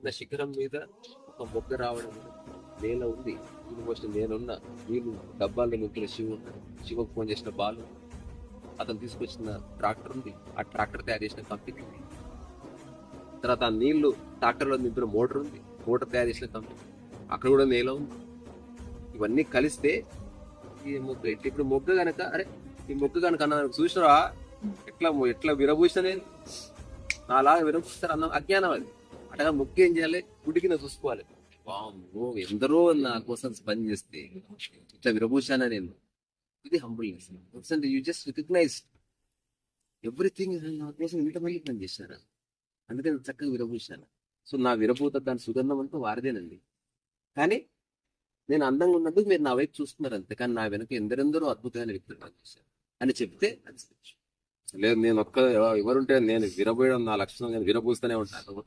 చిన్న శిఖరం మీద ఒక మొగ్గ రావడం నేల ఉంది. యూనివర్సిటీ నేనున్న వీళ్ళు డబ్బాల్లో నింపిన శివు ఉన్నాడు శివకు ఫోన్ చేసిన బాలు అతను తీసుకొచ్చిన ట్రాక్టర్ ఉంది. ఆ ట్రాక్టర్ తయారు చేసిన కంపెనీ ఉంది. తర్వాత ఆ నీళ్ళు ట్రాక్టర్లో నింపిన మోటార్ ఉంది. మోటార్ తయారు చేసిన కంపెనీ అక్కడ కూడా నేల ఉంది. ఇవన్నీ కలిస్తే ఈ మొగ్గ ఇట్లా ఇప్పుడు మొగ్గ కనుక అరే ఈ మొగ్గ కనుక అన్న చూసినరా ఎట్లా ఎట్లా విరబూసిన నేను నాలాగా విరబూస్తారు అన్న అజ్ఞానం అది. అటగా మొక్కి ఏం చేయాలి? గుడి చూసుకోవాలి వామ్మో ఎందరో నా కోసం పని చేస్తే ఇట్లా విరబూసానా నేను? ఇది హంబుల్నెస్ అంటే యూ జస్ట్ రికగ్నైజ్ ఎవ్రీథింగ్ నా కోసం ఇంత మళ్ళీ పని చేశారు? అందుకని చక్కగా విరబూసాను. సో నా విరబూత దాని సుగంధం అంతా వారిదేనండి. కానీ నేను అందంగా ఉన్నందుకు మీరు నా వైపు చూస్తున్నారు అంతే. కానీ నా వెనుక ఎందరెందరో అద్భుతమైన వ్యక్తులు పనిచేశారు అని చెప్తే అది లేదు నేను ఒక్క ఎవరుంటే నేను విరబోయడం నా లక్షణం నేను విరబూస్తూనే ఉంటాను.